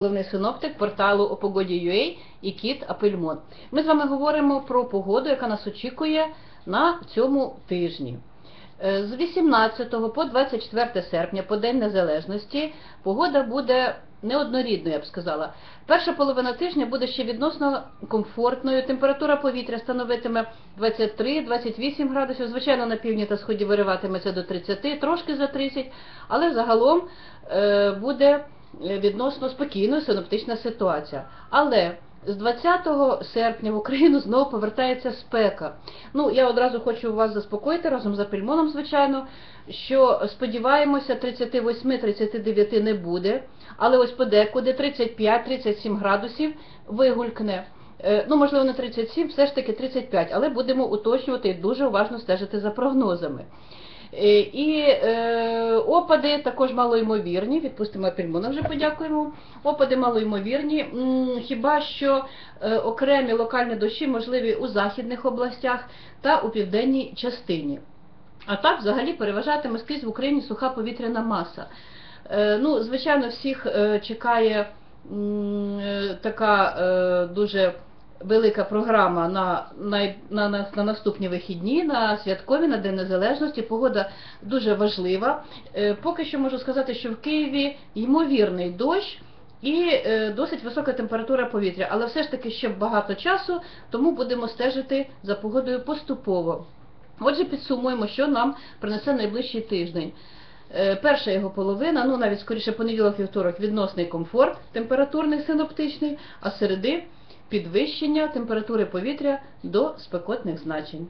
головний синоптик порталу Опогоді.ua і Кіт Апельмон. Ми з вами говоримо про погоду, яка нас очікує на цьому тижні. Е, З 18 по 24 серпня, по День Незалежності, погода буде неоднорідною, я б сказала. Перша половина тижня буде ще відносно комфортною. Температура повітря становитиме 23-28 градусів. Звичайно, на півдні та сході вириватиметься до 30, трошки за 30, але загалом е, буде відносно спокійною синоптична ситуація. Але з 20 серпня в Україну знову повертається спека. Ну, я одразу хочу вас заспокоїти разом з Апельмоном, звичайно, що сподіваємося, 38-39 не буде, але ось подекуди 35-37 градусів вигулькне. Е, Ну, можливо, не 37, все ж таки 35, але будемо уточнювати і дуже уважно стежити за прогнозами. Е, І е, опади також малоймовірні, відпустимо Апельмона, вже подякуємо. Опади малоймовірні, хіба що е, окремі локальні дощі можливі у західних областях та у південній частині. А так взагалі переважатиме скрізь в Україні суха повітряна маса. Е, Ну, звичайно, всіх е, чекає е, така е, дуже велика програма на, на, на, на, на наступні вихідні, на святкові, на День Незалежності. Погода дуже важлива. Е, Поки що можу сказати, що в Києві ймовірний дощ. І е, досить висока температура повітря, але все ж таки ще багато часу, тому будемо стежити за погодою поступово. Отже, підсумуємо, що нам принесе найближчий тиждень. Е, Перша його половина, ну навіть скоріше понеділок вівторок, відносний комфорт, температурний синоптичний, а середи підвищення температури повітря до спекотних значень.